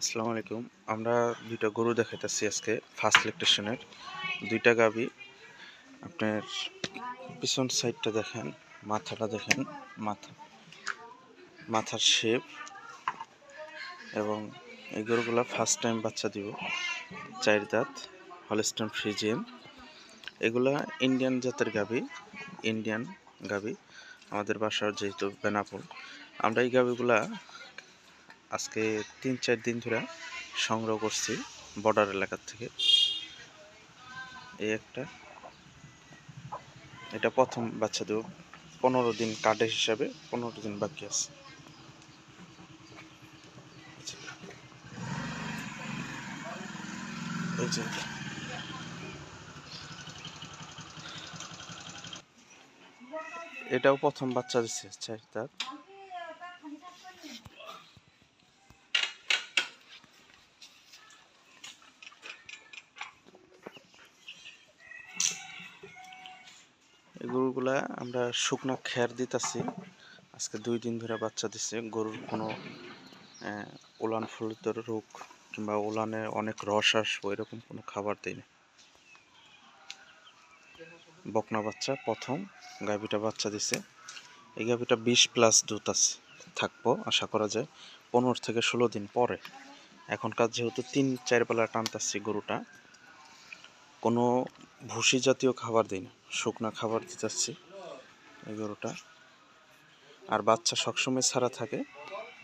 আসসালামু আলাইকুম। আমরা দুইটা গরু দেখাইতেছি আজকে ফার্স্ট ইলেকট্রিশিয়ানের দুইটা গাবি। আপনার পিছন সাইডটা দেখেন, মাথাটা দেখেন, মাথা, মাথার শেপ এবং এই গরুগুলা ফার্স্ট টাইম বাচ্চা দিব। চার দাঁত হলস্টন ফ্রিজিয়ান এগুলা ইন্ডিয়ান জাতের গাবি ইন্ডিয়ান গাবি। আমাদের বাসার যেহেতু বেনাপুল আমরা এই গাবিগুলা আজকে তিন চার দিন ধরে সংগ্রহ করছি বর্ডার এলাকার থেকে। এই একটা। এটা প্রথম বাচ্চা দেব। পনেরো দিন কার্ডের হিসাবে পনেরো দিন বাকি আছে। এটাও প্রথম বাচ্চা দিচ্ছে দাঁত গরুগুলা আমরা শুকনো খ্যার দিতেছি। আজকে দুই দিন ধরে বাচ্চা দিচ্ছে গরুর কোনো ওলান উলান ফলিত রোগ কিংবা ওলানে অনেক রস আসব এরকম কোনো খাবার দিই না বকনা বাচ্চা প্রথম, গাভিটা বাচ্চা দিছে। এই গাভীটা বিশ প্লাস দুধ আছে, থাকব, আশা করা যায়। পনেরো থেকে ষোলো দিন পরে। এখনকার যেহেতু তিন, চার বেলা টানতাছি গরুটা, কোনো ভুসি জাতীয় খাবার দিই না শুকনা খাবার দিতে যাচ্ছে এই গরুটা আর বাচ্চা সবসময় ছাড়া থাকে,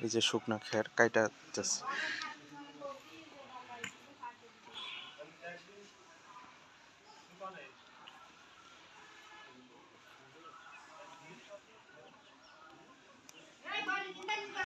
এই যে শুকনা খেয়ার কাইটা দিতেছে